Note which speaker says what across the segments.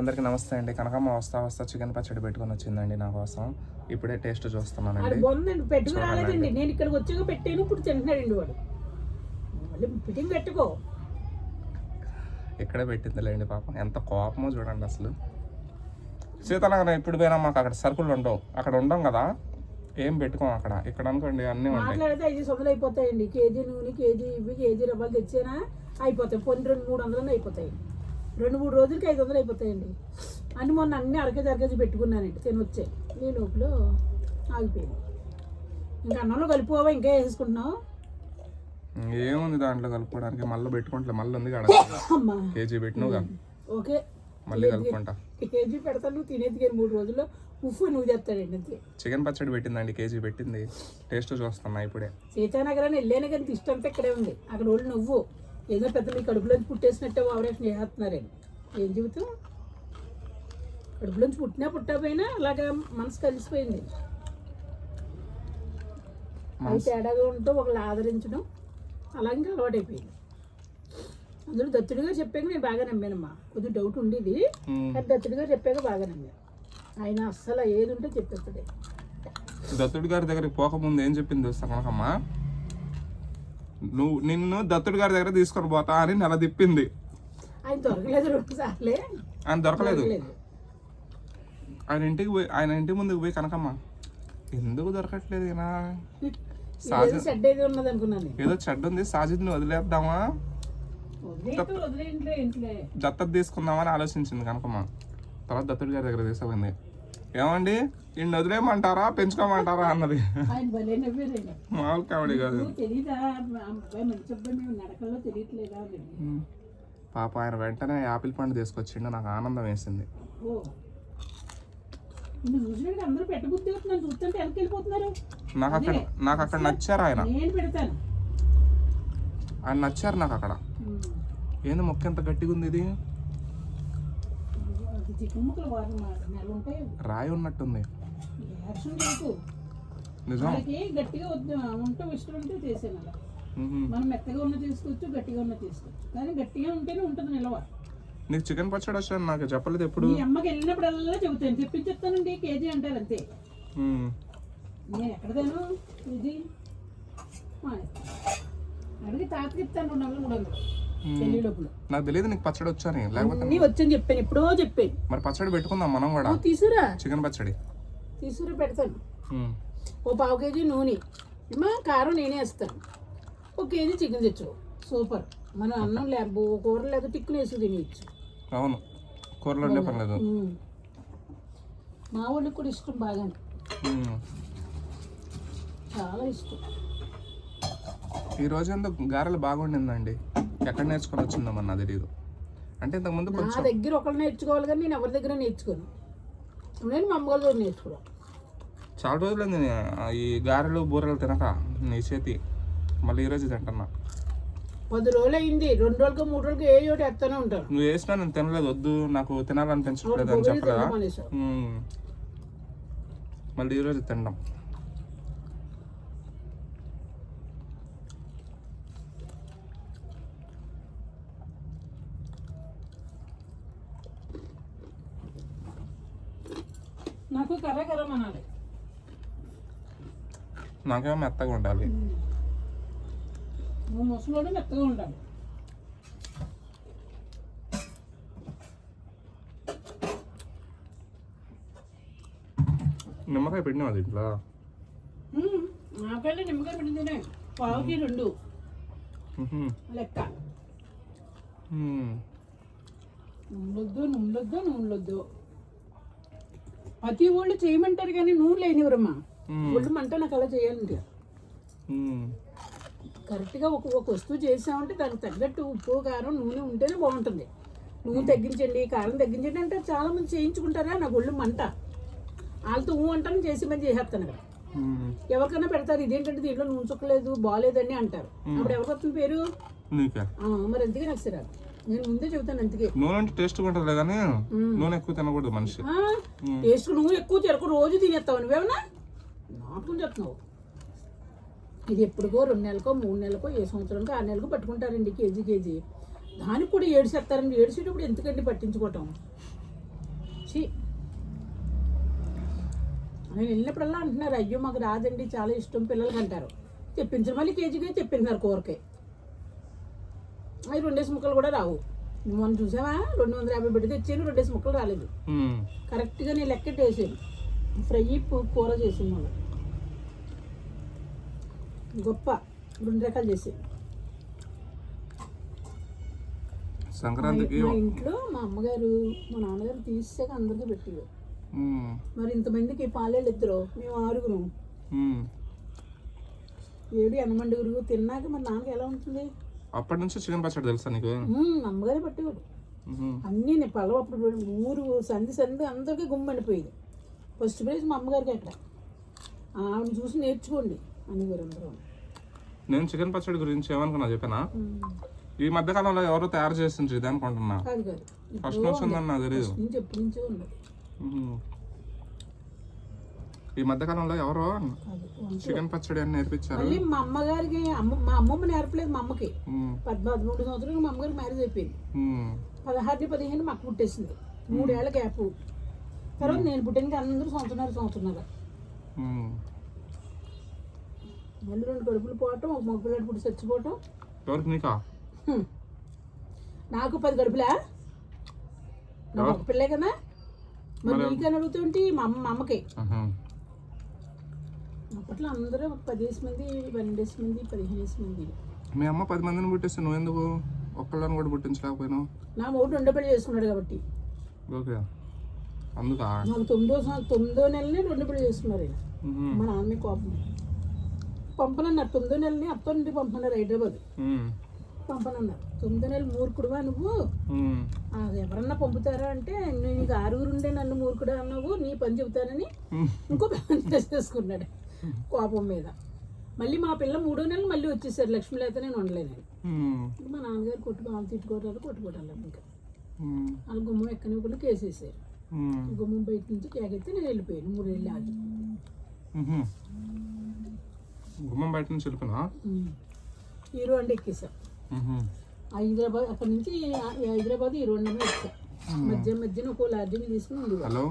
Speaker 1: అందరికీ నమస్తే అండి. కనకమ్మ వస్తా వస్తా చికెన్ పచ్చడి పెట్టుకొని వచ్చిందండి నా కోసం. ఇప్పుడే టేస్ట్
Speaker 2: అది
Speaker 1: చూస్తున్నానండి
Speaker 2: బాగుందండి పెట్టుకు. రాలేదండి. నేను ఇక్కడికి వచ్చాక పెట్టాను ఇప్పుడు తింటున్నాడండి వాడు. మళ్ళీ పెట్టుకో.
Speaker 1: ఇక్కడే పెట్టిందిలేండి పాపం. ఎంత కోపమో చూడండి అసలు. సీతానగరం ఎప్పుడు పోయినా మాకు అక్కడ సరుకులు ఉండవు. అక్కడ ఉండం కదా. ఏం పెట్టుకోం అక్కడ? ఇక్కడ అనుకోండి అన్నీ ఉంటాయి.
Speaker 2: మాట్లాడితే ఐదు వందలు అయిపోతాయండి. కేజీ నూనె కేజీ ఇవి కేజీ రవ్వలు తెచ్చేనా? అయిపోతాయి. కొన్ని రెండు మూడు వందలు అయిపోతాయి. రెండు మూడు రోజులకి ఐదు వందలు అయిపోతాయండి. అని మొన్న అన్ని అరకేజీ అరకేజీ పెట్టుకున్నానండి తినొచ్చాయి ఈ లోపల ఆగిపోయింది. ఇంకా అన్నంలో కలిపోవా ఇంకా వేసేసుకుంటున్నావు?
Speaker 1: ఏముంది దాంట్లో కలుపుకోవడానికి? మళ్ళీ పెట్టుకుంటలే మళ్ళీ ఉంది కాడ
Speaker 2: అమ్మా.
Speaker 1: కేజీ పెట్టినవుగా?
Speaker 2: ఓకే.
Speaker 1: మళ్ళీ కలుపుకుంటా.
Speaker 2: కేజీ పెడతాను తినేది కానీ మూడు రోజుల్లో ఉప్పు నువ్వు తెస్తాడండి అంతే.
Speaker 1: చికెన్ పచ్చడి పెట్టిందండి కేజీ పెట్టింది. టేస్ట్ చూస్తున్నా ఇప్పుడే
Speaker 2: సీతానగరాన్ని వెళ్ళాను కానీ ఇష్టం అంతా ఇక్కడే ఉంది. అక్కడ వాళ్ళు నువ్వు. ఏదో పెద్ద మీ కడుపులోంచి పుట్టేసినట్టే ఆపరేషన్ చేస్తున్నారండి. ఏం చెబుతాం? కడుపులోంచి పుట్టినా పుట్టకపోయినా అలాగా మనసు కలిసిపోయింది. అది తేడాగా ఉంటూ ఒకళ్ళు ఆదరించడం అలాగే అలవాటైపోయింది. అందులో దత్తుడిగా చెప్పాక నేను బాగా నమ్మానమ్మా. కొద్దిగా డౌట్ ఉండేది. కానీ దత్తుడిగా చెప్పాక బాగా నమ్మాను. ఆయన అస్సలు ఏది ఉంటే చెప్పేస్తాడే.
Speaker 1: దత్తుడి గారి దగ్గరికి పోకముందు ఏం చెప్పింది తెలుసా కనకమ్మ? నువ్వు నిన్ను దత్తుడి గారి దగ్గర తీసుకొని పోతా అని నెల తిప్పింది.
Speaker 2: ఆయన దొరకలేదు
Speaker 1: ఆయన దొరకలేదు.
Speaker 2: దొరకలేదు.
Speaker 1: ఆయన ఇంటికి పోయి ఆయన ఇంటి ముందుకు పోయి కనకమ్మ ఎందుకు దొరకట్లేదు ఈయన?
Speaker 2: ఏది
Speaker 1: చెడ్డ ఉంది. సాజిద్ని వదిలేద్దామా?
Speaker 2: వదిలేయండి, వదిలేయండిలే ఇంట్లో.
Speaker 1: దత్తత తీసుకుందామని ఆలోచించింది కనకమ్మ. తర్వాత దత్తుడి గారి దగ్గర తీసుకుపోయింది. ఏమండి? ఈయన వదిలేయమంటారా? పెంచుకోమంటారా అన్నది. మామూలు కామెడీ కాదు. పాప ఆయన వెంటనే యాపిల్ పండు తీసుకొచ్చిండు నాకు ఆనందం వేసింది. నాకు అక్కడ నాకు అక్కడ నచ్చారు ఆయన. ఆయన నచ్చారు నాకు అక్కడ. ఏంది మొక్క ఎంత గట్టిగా ఉంది ఇది
Speaker 2: అది చికెన్ ముక్కలు వారం నెల ఉంటాయి
Speaker 1: రాయి ఉన్నట్టుంది. నిజం.
Speaker 2: గట్టిగా ఉంటే ఇష్టం ఉంటే చేసాను అలా
Speaker 1: ఉహు.
Speaker 2: మనం మెత్తగా ఉన్న తీసుకోవచ్చు గట్టిగా ఉన్న తీసుకోవచ్చు. కానీ గట్టిగా ఉంటేనే ఉంటుంది నిలవ.
Speaker 1: నీకు చికెన్ పచ్చడి వచ్చాను నాకు చెప్పలేదు ఎప్పుడు.
Speaker 2: మీ అమ్మకి వెళ్ళినప్పుడల్లా చెబుతాను. తెప్పించేస్తానండి కేజీ అంటారు అంతే. నేను ఎక్కడదాను ఇది. అడిగి తాతకి ఇస్తాను రెండు వందలు మూడు వందలు. పెళ్ళి లోపల.
Speaker 1: నాకు తెలియదు నీకు పచ్చడి వచ్చాని లేకపోతే
Speaker 2: అన్నీ వచ్చని చెప్పాను ఎప్పుడో చెప్పాను.
Speaker 1: మరి పచ్చడి పెట్టుకుందాం మనం కూడా.
Speaker 2: నువ్వు తీసుకురా
Speaker 1: చికెన్ పచ్చడి.
Speaker 2: తీసుకురా పెడతాను. ఓ పావు కేజీ నూనె. ఏమా కారం నేనే వేస్తాను. ఒక కేజీ చికెన్ తెచ్చు సూపర్. మనం అన్నం లే బో- కూర లేదు టిక్కుని వేసి తినేయచ్చు.
Speaker 1: అవును. కూరలో ఉండే పర్లేదు.
Speaker 2: మా వాళ్ళకి కూడా ఇష్టం
Speaker 1: ఉమ్.
Speaker 2: చాలా ఇష్టం.
Speaker 1: ఈ రోజు ఎందుకు గారెలు బాగుండిందండి? ఎక్కడ నేర్చుకొని వచ్చిందో మన నాకు తెలియదు అంటే ఇంతకుముందు
Speaker 2: నా
Speaker 1: కొంచెం
Speaker 2: దగ్గర ఒకళ్ళు నేర్చుకోవాలి కానీ నేను ఎవరి దగ్గర నేర్చుకోను. నేను మా అమ్మగారి దగ్గర నేర్చుకోవాలి
Speaker 1: చాలా రోజులైంది నే- ఈ గారెలు బూరెలు తినక నీ చేతి. మళ్ళీ ఈ రోజు తింటున్నా.
Speaker 2: పది రోజులు అయింది రెండు రోజులకి మూడు రోజులకి ఏ చోట ఎత్తనే ఉంటాను
Speaker 1: నువ్వు వేసినా నేను తినలేదు వద్దు నాకు తినాలనిపించట్లేదు అని చెప్పలేదా. మళ్ళీ ఈరోజు తినడం
Speaker 2: నాకు కర్ర కర్ర అనాలి.
Speaker 1: నాకేమో మెత్తగా ఉండాలి.
Speaker 2: నువ్వు ముసలోడు మెత్తగా ఉండాలి.
Speaker 1: నిమ్మకాయ ఇంట్లో?
Speaker 2: ఉమ్, నాకైనా నిమ్మకాయ తినే పావుకి రెండు. లెక్క.
Speaker 1: ఉమ్.
Speaker 2: నూనెలొద్దు నూనెలొద్దు నూనెలొద్దు. ప్రతి వాళ్ళు చేయమంటారు కానీ నూనె లేనివరమ్మా. ఒళ్ళు మంట నాకు అలా చేయాలంటే. కరెక్ట్గా ఒక ఒక వస్తువు చేసామంటే దానికి తగ్గట్టు ఉప్పు కారం నూనె ఉంటేనే బాగుంటుంది. నూనె తగ్గించండి కారం తగ్గించండి అంటే చాలా మంది చేయించుకుంటారా? నాకు ఒళ్ళు మంట. వాళ్ళతో ఊ అంటాను చేసి మంది చేసేస్తాను కదా. ఎవరికైనా పెడతారు ఇదేంటంటే దీంట్లో నూనె చుక్కలేదు బాగాలేదని అంటారు. అప్పుడు ఎవరికి వస్తుంది పేరు మరి అందుకే నాకు నేను ముందే చెబుతాను అందుకే
Speaker 1: నూనె అంటే టేస్ట్గా ఉంటుంది కానీ నూనె ఎక్కువ తినకూడదు మనిషి.
Speaker 2: టేస్ట్ నువ్వు ఎక్కువ చెరకు రోజు తినేస్తావు నువ్వేమన్నా నాటుకుని చెప్తున్నావు ఇది ఎప్పుడుకో రెండు నెలలకో మూడు నెలలకో ఏ సంవత్సరానికో ఆరు నెలలకో పట్టుకుంటారండి కేజీ కేజీ. దానికి కూడా ఏడిసేస్తారండి ఏడిసేటప్పుడు ఎందుకండి పట్టించుకోవటం? ఛీ. నేను వెళ్ళినప్పుడల్లా అంటున్నారు అయ్యో మాకు రాదండి చాలా ఇష్టం పిల్లలకి అంటారు తెప్పించారు. మళ్ళీ కేజీకి తెప్పించినారు కూరకి. అవి రెండేసి ముక్కలు కూడా రావు. మొన్న చూసావా? రెండు వందల యాభై పెట్టి తెచ్చాను రెండేసి ముక్కలు రాలేదు. కరెక్ట్గా నేను లెక్కెట్ వేసాను. ఫ్రై కూర వాళ్ళు గొప్ప. రెండు రకాలు చేసాను.
Speaker 1: సంక్రాంతికి
Speaker 2: మా ఇంట్లో మా అమ్మగారు మా నాన్నగారు తీసాక అందరికీ పెట్టేవారు
Speaker 1: మ్మ్.
Speaker 2: మరి ఇంతమందికి పాలేళ్ళు ఇద్దరు మేము ఆరుగురు. ఏడు ఎనమండుగురు తిన్నాక మరి నాన్నకి ఎలా ఉంటుంది?
Speaker 1: అప్పటి నుంచి చికెన్ పచ్చడి తెలుసా నీకు?
Speaker 2: మ్మ్, అమ్మగారే పట్టేవాడు. అన్నీ నేను పలవ అప్పుడు ఊరు సంధి సంధి అందరికీ గుమ్మండిపోయేది ఫస్ట్ ప్రైజ్ మా అమ్మగారికి అక్కడ. ఆవిడ చూసి నేర్చుకోండి అనేవారు అందరూ.
Speaker 1: నేను చికెన్ పచ్చడి గురించి ఏమనుకున్నా చెప్పానా. ఈ మధ్య కాలంలో ఎవరో తయారు చేస్తుంది ఇది అనుకుంటున్నా. ఫస్ట్ నుంచి ఉందని నాకు తెలియదు
Speaker 2: ఫస్ట్ నుంచి ఎప్పటి నుంచో ఉండదు
Speaker 1: మ్మ్. ఈ మధ్య కాలంలో ఎవరో. చికెన్ పచ్చడి అని నేర్పించారు
Speaker 2: మళ్ళీ మా అమ్మగారికి అమ్మ మా అమ్మమ్మ నేర్పలేదు మా అమ్మకి
Speaker 1: మ్మ్.
Speaker 2: పద్ పదమూడు సంవత్సరాలు మా అమ్మగారికి మ్యారేజ్ అయిపోయింది
Speaker 1: మ్మ్.
Speaker 2: పదహారు పదిహేను మాకు పుట్టేసింది మూడేళ్ళ గ్యాప్ తర్వాత నేను పుట్టానికి అందరూ సంవత్సరాలు సంవత్సరాలు. మళ్ళీ రెండు కడుపులు పోవటం ఒక మగ పిల్లడు పుట్టి చచ్చిపోవటం
Speaker 1: ఎవరికి నీకా
Speaker 2: హ్మ్. నాకు పది కడుపులా నా? ఒక పిల్లే కదా మరి నీకని అడుగుతుంటే మా అమ్మ మా అమ్మకి
Speaker 1: ఆహా.
Speaker 2: అప్పట్లో అందరూ పదిహేసి మంది పన్నెండేసి మంది పదిహేనేసి మంది.
Speaker 1: మీ అమ్మ పది మందిని పుట్టిస్తే నువ్వు ఎందుకు ఒక్కళ్ళని కూడా పుట్టించలేకపోయినావు?
Speaker 2: నా మూడు రెండో పెళ్ళి చేసుకున్నాడు కాబట్టి.
Speaker 1: ఓకే. అందుకా?
Speaker 2: నాకు తొమ్మిదో తొమ్మిదో నెలనే రెండు పెళ్ళి చేసుకున్నారు. మా నాన్న కోపం. పంపనన్నారు. తొమ్మిదో నెలని అత్త నుండి పంపన్నారు హైదరాబాద్. పంపనన్నారు. తొమ్మిదో నెలలు మూర్ఖుడువా నువ్వు? ఎవరన్నా పంపుతారా అంటే నేను నీకు ఆరుగురు ఉండే నన్ను మూర్ఖుడు అన్నావు నీ పని చెబుతానని. ఇంకో పని చేసేసుకున్నాడు కోపం మీద మళ్ళీ మా పిల్ల మూడో నెలలు మళ్ళీ వచ్చేసారు లక్ష్మి లేకపోతే నేను ఉండలేను. మా నాన్నగారు కొట్టు వాళ్ళు తిట్టుకోవటాలు కొట్టుకోవటాలు ఇంకా. వాళ్ళ గుమ్మం ఎక్కనివ్వకుండా కేసేసారు
Speaker 1: మ్మ్.
Speaker 2: గుమ్మం బయట నుంచి కేకెత్తే నేను వెళ్ళిపోయాను మూడేళ్ళు ఆగి
Speaker 1: మ్మ్. గుమ్మం బయట నుంచి వెళ్ళిపోయినా.
Speaker 2: హీరో అంటే ఎక్కేసా. హైదరాబాద్ అక్కడ నుంచి హైదరాబాద్ హీరో వచ్చా మధ్య మధ్యన ఒక్కో లాడ్జింగ్ తీసుకుని ఉంది
Speaker 1: హలో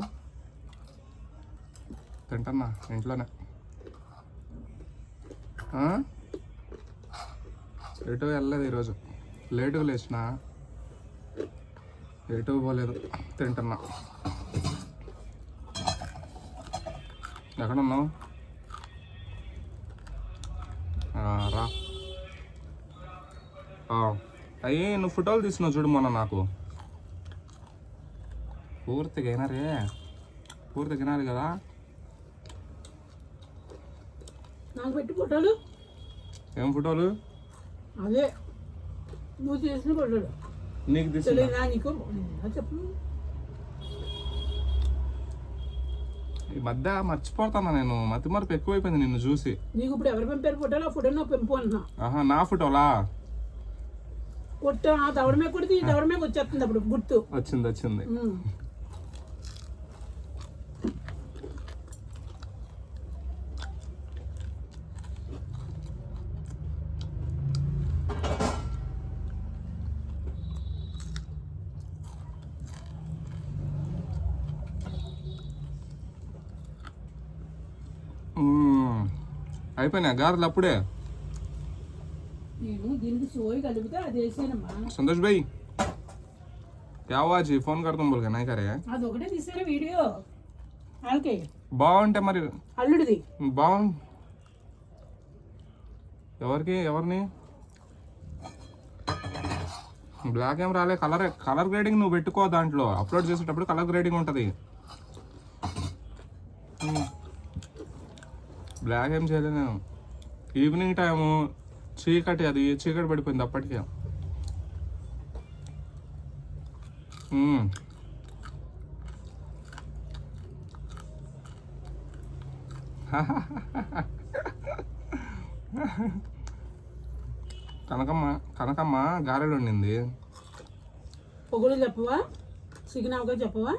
Speaker 1: తింటన్నా ఇంట్లోనే? ఎటు వెళ్ళలేదు ఈరోజు. లేటుగా లేచిన. ఎటు పోలేదు. తింటున్నా. ఎక్కడున్నావు? రా. అయ్యి నువ్వు ఫోటోలు తీసినావు చూడు మొన్న నాకు. పూర్తిగా అయినారే పూర్తిగా వినాలి కదా.
Speaker 2: నాకు పెట్టి ఫోటోలు.
Speaker 1: ఏం ఫోటోలు?
Speaker 2: అదే నువ్వు చేసిన ఫోటోలు.
Speaker 1: నీకు
Speaker 2: తెలియదా నీకు? చెప్పు.
Speaker 1: ఈ మధ్య మర్చిపోతానా నేను? మతి మరపు ఎక్కువైపోయింది నిన్ను చూసి.
Speaker 2: నీకు ఇప్పుడు ఎవరు పంపారు ఫోటోలు? ఆ ఫోటో నాకు పెంపు అంటున్నా
Speaker 1: ఆహా నా ఫోటోలా?
Speaker 2: కొట్ట ఆ దవడమే కొడితే ఈ దవడమే వచ్చేస్తుంది అప్పుడు గుర్తు.
Speaker 1: వచ్చింది వచ్చింది.
Speaker 2: ఉమ్.
Speaker 1: మ్మ్. అయిపోయినాయి గారెలు అప్పుడే
Speaker 2: నేను దీనికి సోయి కలిపితే అది వేసానమ్మా
Speaker 1: సంతోష్ భాయ్ क्या हुआ जी फोन कर तुम बोल के नहीं करे
Speaker 2: అది ఒకటే తీసారా వీడియో వాళ్ళకి
Speaker 1: బాగుంటే మరి
Speaker 2: అల్లుడిది
Speaker 1: బాగు ఎవరికి ఎవరిని బ్లాక్ ఏం రాలే కలర్ కలర్ గ్రేడింగ్ నువ్వు పెట్టుకో దాంట్లో అప్లోడ్ చేసేటప్పుడు కలర్ గ్రేడింగ్ ఉంటుంది బ్లాక్ ఏం చేయలేదు నేను. ఈవినింగ్ టైము చీకటి అది చీకటి పడిపోయింది అప్పటికే. మ్మ్. కనకమ్మ కనకమ్మ గారెలు వండింది.
Speaker 2: పొగుడు చెప్పవా? సిగినావుగా చెప్పవా?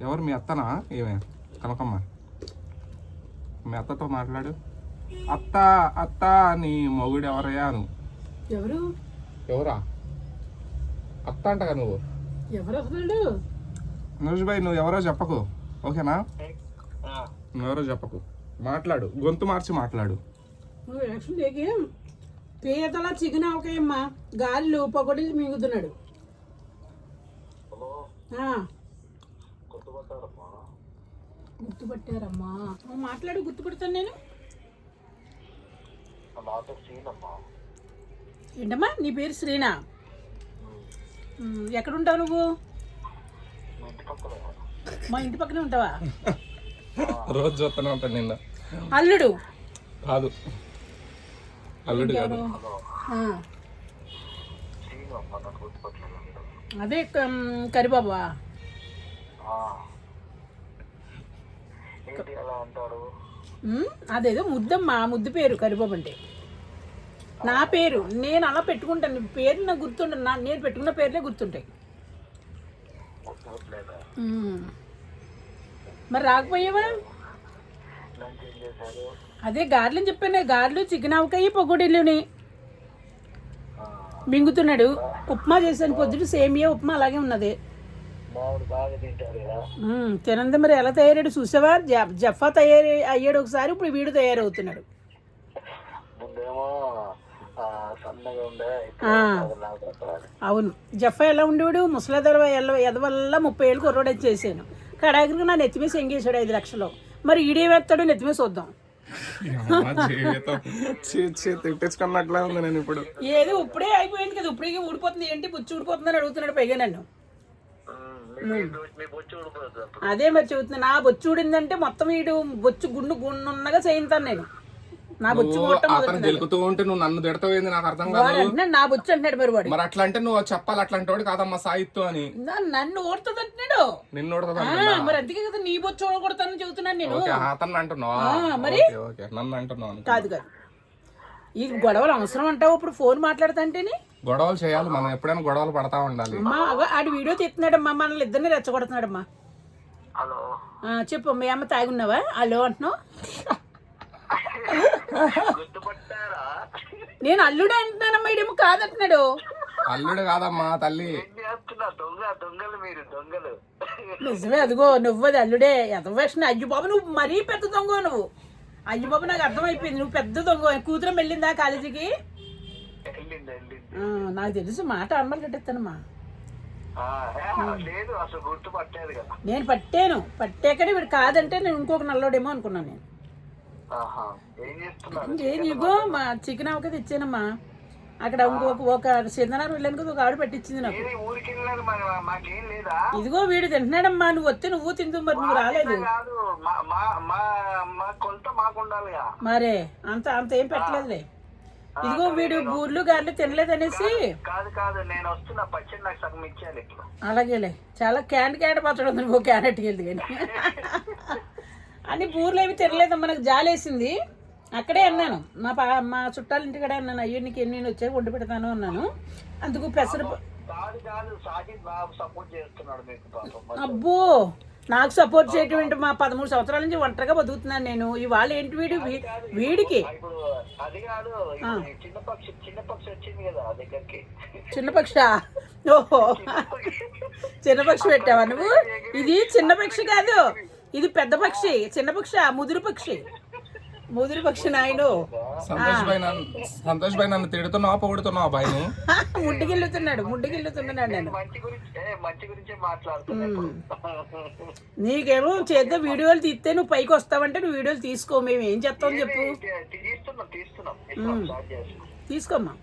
Speaker 1: ఎవరు మీ అత్తనా? ఏమే కనకమ్మ. మీ అత్తతో మాట్లాడు. అత్త అత్త నీ మొగుడు ఎవరయ్యా నువ్వు?
Speaker 2: ఎవరు?
Speaker 1: ఎవరా? అత్త అంటగా నువ్వు?
Speaker 2: ఎవరు అసలు?
Speaker 1: సంతోష్ భాయ్ నువ్వు ఎవరో చెప్పకు. ఓకేనా? నువ్వెవరో చెప్పకు. మాట్లాడు. గొంతు మార్చి మాట్లాడు.
Speaker 2: నువ్వు ఎలక్షన్ లేకి పీతల చికెన్ అవకాయమ్మా గాలిలో పొగడిలు మింగుతున్నాడు. ఆ. గుర్తుపట్టారమ్మా. నువ్వు మాట్లాడు గుర్తుపడతాను నేను. ఏంటమ్మా నీ పేరు శ్రీనా? ఉమ్, ఎక్కడ ఉంటావు నువ్వు? మా ఇంటి పక్కనే ఉంటావా?
Speaker 1: రోజు చూస్తూనే ఉంటాను నిన్న.
Speaker 2: అల్లుడు.
Speaker 1: కాదు. అల్లుడు కాదు.
Speaker 2: ఆ. అదే కరిబాబా. అదేదో ముద్దమ్మా ముద్దు పేరు కరిబాబు అంటే. నా పేరు నేను అలా పెట్టుకుంటాను. పేరు నాకు గుర్తుండదు. నా నేను పెట్టుకున్న పేర్లే గుర్తుంటాయి. మరి రాకపోయావా? అదే గార్లు అని చెప్పాను గార్లు చికెన్ అవకాయ పొగడిల్లుని మింగుతున్నాడు. ఉప్మా చేశాను పొద్దుట సేమియా ఉప్మా అలాగే ఉన్నది. తినంది మరి ఎలా తయారాడు చూసావా? జ- జఫా తయారు అయ్యాడు ఒకసారి ఇప్పుడు వీడు తయారవుతున్నాడు. అవును. జఫా ఎలా ఉండేవాడు? ముసలిదర ఎదవల్ల ముప్పై ఏళ్ళు కుర్రోడు చేశాను. కడాగిరికి నా నెత్తిమీ సెంగేశాడు ఐదు లక్షలు. మరి ఈడే వేస్తాడు నెత్తిమీ చూద్దాం.
Speaker 1: అమ్మ జీవితం చీ చీ తిట్టించుకున్నట్లే ఉంది నేను ఇప్పుడు.
Speaker 2: ఏదో ఇప్పుడే అయిపోయింది కదా ఇప్పుడే ఊడిపోతుంది. ఏంటి బుచ్చి ఊడిపోతుంది అని అడుగుతున్నాడు పైగా నన్ను
Speaker 3: మీ బొచ్చు ఊడిపోతుంది అప్పుడు
Speaker 2: అదే మరి చెబుతున్నా నా బొచ్చు ఊడిందంటే మొత్తం వీడు బొచ్చు గుండు గుండున్నగా చేయింతాను నేను. నా బొచ్చు
Speaker 1: అతను గెలుకుతూ ఉంటే నువ్వు నన్ను తిడతావేంది? నాకు అర్థం కాదు.
Speaker 2: నా బొచ్చు అంటున్నాడు మరి వాడు.
Speaker 1: మరి అట్లా అంటే నువ్వు చెప్పాలి అట్లాంటి వాడు కాదమ్మా సాయిత్వం అని.
Speaker 2: నా- నన్ను ఓడుతుంది అంటున్నాడు
Speaker 1: నిన్ను ఉడతా
Speaker 2: ఆ, మరి అందుకే కదా నీ బొచ్చు ఓడగొడతానని చెబుతున్నాను నేను.
Speaker 1: ఓకే అతన్ని అంటున్నావా?
Speaker 2: మరి?
Speaker 1: నన్ను అంటున్నావు.
Speaker 2: కాదు కాదు. ఈ గొడవలు అవసరం అంటావు ఇప్పుడు ఫోన్ మాట్లాడుతుంటేనే?
Speaker 1: గొడవలు చేయాలి మనం ఎప్పుడైనా గొడవలు పడతా ఉండాలి.
Speaker 2: అమ్మా అగో ఆడి వీడియో తీస్తున్నాడమ్మా మనల్ని ఇద్దరిని రెచ్చగొడుతున్నాడమ్మా.
Speaker 3: హలో.
Speaker 2: ఆ, చెప్పు మీ అమ్మ తాగున్నావా? హలో అంటున్నావు.
Speaker 3: గుర్తుపట్టారా?
Speaker 2: నేను అల్లుడే అంటున్నానమ్మా ఇడేమో కాదంటున్నాడు.
Speaker 1: అల్లుడు కాదమ్మా తల్లి.
Speaker 3: ఏం చేస్తున్నా? దొంగ దొంగలు మీరు దొంగలు.
Speaker 2: నిజమే అదిగో నువ్వు అది అల్లుడే. ఎంత వేసిన అయ్యో బాబు నువ్వు మరీ పెద్ద దొంగ నువ్వు. అయ్యో బాబు నాకు అర్థమైపోయింది నువ్వు పెద్ద దొంగ. కూతురం వెళ్ళిందా కాలేజీకి? నాకు తెలుసు మాట అన్నమాట కట్టేస్తానమ్మా
Speaker 3: లేదు అసలు గుర్తుపట్టలేదు కదా.
Speaker 2: నేను పట్టాను పట్టాకనే వీడు కాదంటే నేను ఇంకొక నల్లోడేమో అనుకున్నాను నేను.
Speaker 3: ఏం
Speaker 2: ఇగో మా చికెన్ అవక తెచ్చానమ్మా. అక్కడ ఇంకొక ఒక సిందనారు వెళ్ళాను కదా ఒక ఆవిడ పెట్టించింది నాకు. ఇదిగో వీడు తింటున్నాడమ్మా నువ్వు వస్తే నువ్వు తిందు మరి నువ్వు రాలేదు. మరే అంత అంత ఏం పెట్టలేదులే. ఇదిగో వీడు బూర్లు గార్లు తినలేదనేసి
Speaker 3: కాదు కాదు నేను వస్తున్నా పచ్చడి నాకు సగం ఇచ్చేయాలి ఇప్పుడు.
Speaker 2: అలాగేలే. చాలా క్యాండ్ క్యాండ్ పచ్చడి ఉంది నువ్వు క్యాన్ ఎట్టుకెళ్ళి కానీ. అన్ని బూర్లు ఏమి తినలేదమ్మా నాకు జాలేసింది. అక్కడే అన్నాను. మా పా మా చుట్టాల ఇంటికడే అన్నాను అయ్యో నీకు ఎన్ని వచ్చాయి వండి పెడతాను అన్నాను. అందుకు పెసర
Speaker 3: కాదు కాదు సాజిద్ బాబు సపోర్ట్ చేస్తున్నాడు మీకు పాపం.
Speaker 2: అబ్బో! నాకు సపోర్ట్ చేయటం ఏంటి? మా పదమూడు సంవత్సరాల నుంచి ఒంటరిగా బతుకుతున్నాను నేను. ఇవాళ ఏంటి వీడు? వీడికి.
Speaker 3: ఇప్పుడు అది కాదు ఇప్పుడు ఈ చిన్న పక్షి చిన్న పక్షి వచ్చింది కదా ఆ దగ్గరికి.
Speaker 2: చిన్న పక్ష ఓహో. చిన్న పక్షి పెట్టావా నువ్వు? ఇది చిన్న పక్షి కాదు. ఇది పెద్ద పక్షి. చిన్న పక్షి ముదురు పక్షి. ముదురు పక్షి నాయను
Speaker 1: సంతోష్ భాయ్ నన్ను సంతోష్ భాయ్ నన్ను తిడుతున్నావా పొగుడుతున్నావా భాయ్ని
Speaker 2: ముడ్డుగిల్లుతున్నాడు ముడ్డుగిల్లుతున్నాడు నేను
Speaker 3: మంచి గురించి ఏ, మంచి గురించే మాట్లాడుతున్నా ఇప్పుడు.
Speaker 2: నీకేమో చేద్దాం వీడియోలు తీస్తే నువ్వు పైకి వస్తావంటే నువ్వు వీడియోలు తీసుకో మేము ఏం చెప్తాం చెప్పు. తీసుకోమ్మా.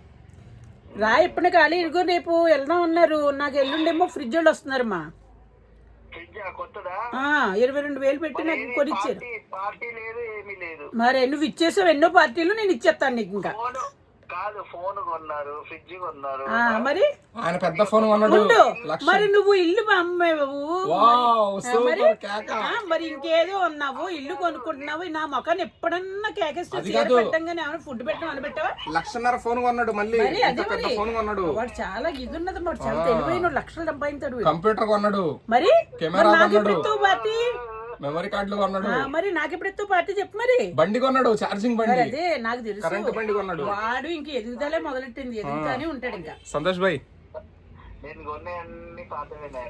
Speaker 2: రా ఎప్పుడు ఖాళీ. ఇదిగో రేపు వెళ్దాం అన్నారు. నాకు ఎల్లుండేమో ఫ్రిడ్జ్ వాళ్ళు
Speaker 3: కొత్తదా?
Speaker 2: ఆ, ఇరవై రెండు వేలు పెట్టి నాకు కొనిచ్చారు.
Speaker 3: పార్టీ పార్టీ లేదు
Speaker 2: మరి నువ్వు ఇచ్చేసావు ఎన్నో పార్టీలు నేను ఇచ్చేస్తాను నీకు ఇంకా.
Speaker 3: ఫోన్ కాదు ఫోన్ కొన్నారు ఫ్రిడ్జ్ కొన్నారు.
Speaker 2: ఆ, మరి?
Speaker 1: ఆయన పెద్ద ఫోన్ కొన్నాడు.
Speaker 2: ఉండు. మరి నువ్వు ఇల్లు అమ్మావు?
Speaker 1: వావ్,
Speaker 2: మరి?
Speaker 1: సూపర్ కేక.
Speaker 2: ఆ, మరి ఇంకేదో ఉన్నావు? ఇల్లు కొనుక్కుంటున్నావు? నా మొఖాన్ని ఎప్పుడన్నా కేకేస్తే
Speaker 1: అది
Speaker 2: చీర
Speaker 1: కాదు.
Speaker 2: పెట్టంగానే ఏమైనా ఫుడ్ పెట్టడం అని పెట్టావా?
Speaker 1: లక్షన్నర ఫోన్ కొన్నాడు మళ్ళీ.
Speaker 2: మరి
Speaker 1: ఇంత
Speaker 2: అదే
Speaker 1: పెద్ద
Speaker 2: మరి.
Speaker 1: ఫోన్ కొన్నాడు.
Speaker 2: వాడు చాలా ఇది ఉన్నది వాడు చాలా తెలివైన లక్షలు సంపాదించాడు వీడు.
Speaker 1: కంప్యూటర్ కొన్నాడు.
Speaker 2: మరి?
Speaker 1: కెమెరా
Speaker 2: మరి నాకు
Speaker 1: కొన్నాడు.
Speaker 2: ఎప్పుడు ఎత్తావు పార్టీ
Speaker 1: మెమరీ కార్డులు కొన్నాడు.
Speaker 2: మరి నాకు ఎప్పుడు ఎత్తావు పార్టీ చెప్పు మరి.
Speaker 1: బండి కొన్నాడు ఛార్జింగ్
Speaker 2: మరి
Speaker 1: బండి
Speaker 2: అదే నాకు తెలుసు.
Speaker 1: కరెంట్ బండి కొన్నాడు.
Speaker 2: వాడు ఇంక ఎదుగుదలే మొదలెట్టింది ఎదుగుతానే ఉంటాడు ఇంకా.
Speaker 1: సంతోష్ భాయ్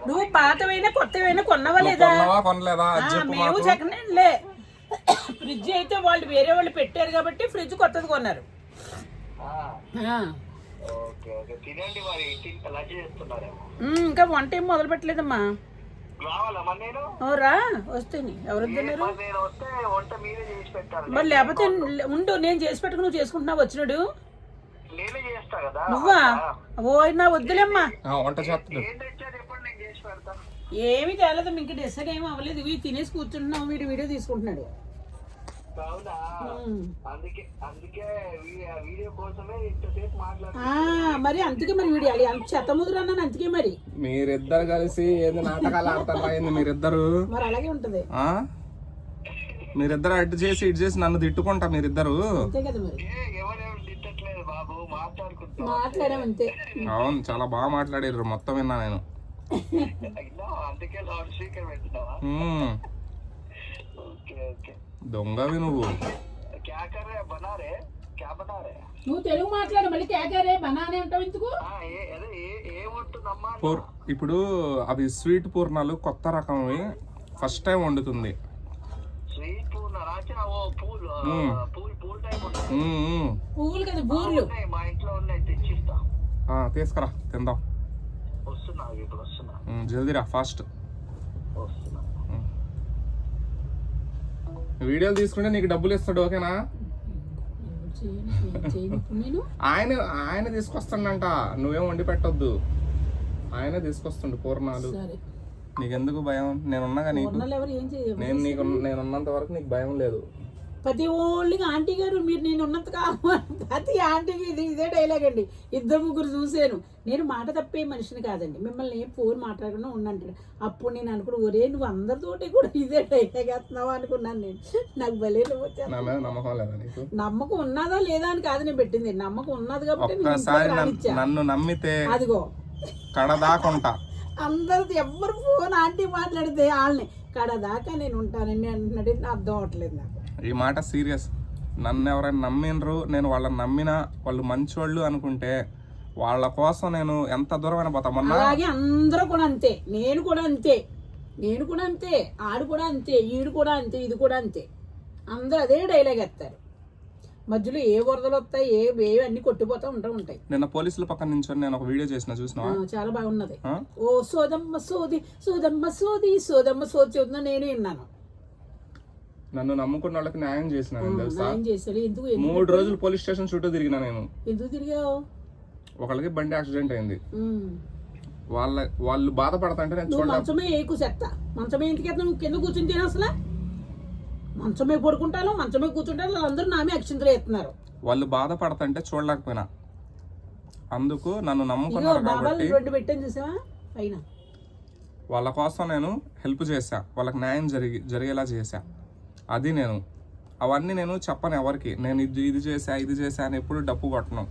Speaker 2: నువ్వు పాతవైనా కొత్తవైనా కొన్నవా లేదా?
Speaker 1: కొన్నావా కొనలేదా?
Speaker 2: మేము హ్యాండ్లే ఫ్రిడ్జ్ అయితే వాళ్ళు వేరే వాళ్ళు పెట్టారు కాబట్టి ఫ్రిడ్జ్ కొత్తది కొన్నారు. ఇంకా వంట ఏం మొదలు పెట్టలేదమ్మా. రా వస్తాయి ఎవరు
Speaker 3: మరి నేను వస్తే వంట మీరే చేసి పెట్టాలి.
Speaker 2: మరి లేకపోతే ఉండు నేను చేసి పెట్టుకు నువ్వు చేసుకుంటున్నావు వచ్చినాడు?
Speaker 3: నేనే చేస్తా కదా.
Speaker 2: నువ్వా? ఓ నా వద్దులేమ్మా.
Speaker 1: వంట
Speaker 2: ఏమి తేలేదు ఇంక డిసైడ్ ఏమి అవ్వలేదు. ఇవి తినేసి కూర్చుంటున్నావు వీడు వీడియో తీసుకుంటున్నాడు.
Speaker 3: అవునా?
Speaker 2: ఉమ్.
Speaker 3: అందుకే అందుకే వీ- ఆ వీడియో కోసమే ఇంతసేపు మాట్లాడు
Speaker 2: ఆ, మరి అందుకే మరి వీడియో అది అంత చెత్త ముదురు అన్నాను అందుకే మరి.
Speaker 1: మీరిద్దరు కలిసి ఏంది నాటకాలు ఆడతారా ఏంది మీరిద్దరు?
Speaker 2: మరి అలాగే ఉంటది.
Speaker 1: ఆ? మీరిద్దరు అటు చేసి ఇటు చేసి నన్ను తిట్టుకుంటా మీరిద్దరు?
Speaker 2: అంతే కదా మరి.
Speaker 3: ఏ ఎవరెవరు తిట్టట్లేదు బాబు మాట్లాడుకుంటా.
Speaker 2: మాట్లాడాం అంతే.
Speaker 1: అవును చాలా బాగా మాట్లాడారు మొత్తం విన్నా నేను.
Speaker 3: అందుకే
Speaker 1: దొంగవి నువ్వు.
Speaker 2: నువ్వు తెలుగు మాట్లాడు మళ్ళీ కేకరే బనానే అంటావు ఎందుకు?
Speaker 1: ఇప్పుడు అవి స్వీట్ పూర్ణాలు కొత్త రకం ఫస్ట్ టైం వండుతుంది. తీసుకురా తిందాం. జల్దీరా ఫాస్ట్.
Speaker 3: వస్తున్నా.
Speaker 1: వీడియోలు తీసుకుంటే నీకు డబ్బులు ఇస్తాడు ఓకేనా? ఆయన ఆయన తీసుకొస్తాడంట నువ్వేం వండి పెట్టొద్దు. ఆయనే తీసుకొస్తుండు పూర్ణాలు. నీకెందుకు భయం? నేనున్నాగా నీకు నేను నీకు నేను ఉన్నంత వరకు నీకు భయం లేదు.
Speaker 2: ప్రతి ఓళ్ళకి ఆంటీ గారు మీరు నేను ఉన్నంత కావాలి ప్రతి ఆంటీకి ఇది ఇదే డైలాగ్ అండి. ఇద్దరు ముగ్గురు చూశాను. నేను మాట తప్పే మనిషిని కాదండి. మిమ్మల్ని ఏం ఫోన్ మాట్లాడకుండా ఉండంటాడు అప్పుడు నేను అనుకున్నా ఒరే నువ్వు అందరితోటి కూడా ఇదే డైలాగ్ వేస్తున్నావు అనుకున్నాను నేను. నాకు భలే
Speaker 1: నమ్మకం
Speaker 2: ఉన్నదా లేదా అని కాదు నేను పెట్టింది. నమ్మకం ఉన్నది కాబట్టి.
Speaker 1: నన్ను నమ్మితే
Speaker 2: అదిగో.
Speaker 1: కడదాకుంటా.
Speaker 2: అందరిది ఎవరు ఫోన్ ఆంటీ మాట్లాడితే వాళ్ళని కడదాకా నేను ఉంటానండి అంటున్నాడు అర్థం అవట్లేదు నాకు.
Speaker 1: ఈ మాట సీరియస్ నన్ను ఎవరైనా నమ్మినరు నేను వాళ్ళని నమ్మినా వాళ్ళు మంచోళ్ళు అనుకుంటే వాళ్ళ కోసం నేను ఎంత దూరమైన పోతా. మొన్న
Speaker 2: అలాగే అందరూ కూడా అంతే. నేను కూడా అంతే. నేను కూడా అంతే. ఆడు కూడా అంతే. ఈడు కూడా అంతే. ఇది కూడా అంతే. అందరూ అదే డైలాగ్ ఎత్తారు. మధ్యలో ఏ వరదలు వస్తాయి ఏ ఏ అన్ని కొట్టిపోతూ ఉంటా ఉంటాయి.
Speaker 1: నిన్న పోలీసుల పక్కన నుంచి నేను ఒక వీడియో చేసిన చూసినావా?
Speaker 2: ఆ, చాలా బాగున్నది? ఓ సోదమ్మ సోది సోదమ్మ సోది సోదమ్మ సోది చెబుతున్నా నేను విన్నాను.
Speaker 1: నన్ను నమ్ముకున్న వాళ్ళకి న్యాయం చేసిన నేను తెలుసా?
Speaker 2: చేశారు ఎందుకు ఎందుకు
Speaker 1: మూడు రోజులు పోలీస్ స్టేషన్ చుట్టూ తిరిగినా నేను.
Speaker 2: ఎందుకు తిరిగావు?
Speaker 1: ఒకళ్ళకి బండి యాక్సిడెంట్ అయింది.
Speaker 2: ఉమ్.
Speaker 1: వాళ్ళ వాళ్ళు బాధపడతాంటే నేను
Speaker 2: నువ్వు మంచమే ఏకు చెత్త. మంచమే వెళ్తా నువ్వు కింద కూర్చుని తిన అసలు? మంచమే పడుకుంటాను మంచమే కూర్చుంటాను. వాళ్ళందరూ నామే అక్షింతలు ఎత్తున్నారు
Speaker 1: వాళ్ళు బాధపడతంటే చూడలేకపోయినా. అందుకు నన్ను
Speaker 2: ఇదిగో
Speaker 1: నమ్ముకున్నారు
Speaker 2: బాబాలు
Speaker 1: కాబట్టి
Speaker 2: రెండు పెట్టాను చూసావా? పైన.
Speaker 1: వాళ్ళ కోసం నేను హెల్ప్ చేశా. వాళ్ళకి న్యాయం జరిగి జరిగేలా చేశా. అది నేను. అవన్నీ నేను చెప్పను ఎవరికి. నేను ఇది ఇది చేశా ఇది చేశా అని ఎప్పుడు డప్పు కొట్టను.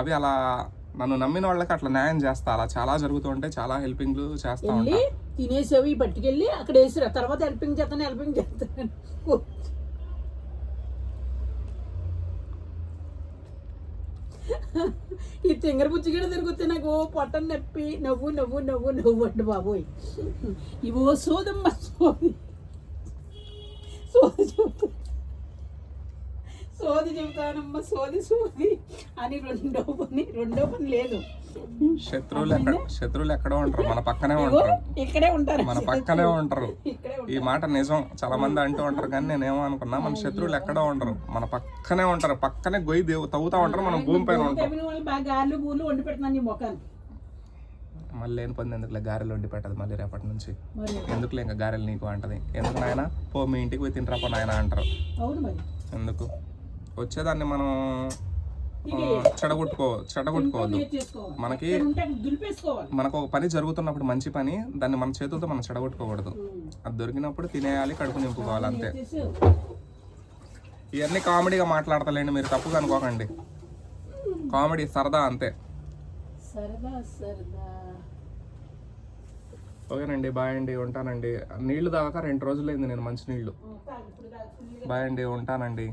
Speaker 1: అవి అలా నన్ను నమ్మిన వాళ్ళకి అట్లా న్యాయం చేస్తా. అలా చాలా జరుగుతుంటే చాలా హెల్పింగ్లు చేస్తా ఉంటా.
Speaker 2: తినేసేవి పట్టుకెళ్ళి అక్కడ వేసిరా. తర్వాత హెల్పింగ్ చేస్తాను హెల్పింగ్ చేస్తాను. ఈ తింగర బుచ్చిగడ తిరుగుతే నాకు ఓ పొట్ట నొప్పి. నవ్వు నవ్వు నవ్వు నవ్వు అండి బాబోయ్. ఇవో సోదమ్మ సోది. సోది చెబుతా. సోది చెబుతానమ్మ సోది సోది. అని రెండో పని రెండో పని లేదు.
Speaker 1: శత్రువులు ఎక్కడ శత్రువులు ఎక్కడో ఉంటారు మన పక్కనే ఉంటారు.
Speaker 2: ఇక్కడే ఉంటారు.
Speaker 1: మన పక్కనే ఉంటారు. ఈ మాట నిజం. చాలా మంది అంటూ ఉంటారు కానీ నేనేమో అనుకున్నా మన శత్రువులు ఎక్కడో ఉండరు. మన పక్కనే ఉంటారు. పక్కనే గొయ్యి తవ్వుతా ఉంటారు మనం భూమి పైన ఉంటాం.
Speaker 2: గార్లు బూర్లు వండి పెడుతున్నాను నీ ముఖాన్ని.
Speaker 1: మళ్ళీ లేని పొంది ఎందుకులే? గారెలు వండి పెట్టదు మళ్ళీ రేపటి నుంచి. ఎందుకులే ఇంకా గారెలు నీకు అంటది? ఎందుకు నాయన? పో మీ ఇంటికి పోయి తింటారా పో నాయన అంటారు. ఎందుకు? వచ్చేదాన్ని మనం. చెడగొట్టుకో చెడగొట్టుకోవద్దు. మనకి మనకు ఒక పని జరుగుతున్నప్పుడు మంచి పని దాన్ని మన చేతులతో మనం చెడగొట్టుకోకూడదు. అది దొరికినప్పుడు తినేయాలి కడుపు నింపుకోవాలి అంతే. ఇవన్నీ కామెడీగా మాట్లాడతలేండి మీరు తప్పుగా అనుకోకండి. కామెడీ సరదా అంతే.
Speaker 2: సరదా సరదా.
Speaker 1: ఓకేనండి బాయ్ అండి ఉంటానండి నీళ్ళు తాగాక రెండు రోజులైంది నేను మంచి
Speaker 2: నీళ్ళు.
Speaker 1: బాయ్ అండి ఉంటానండి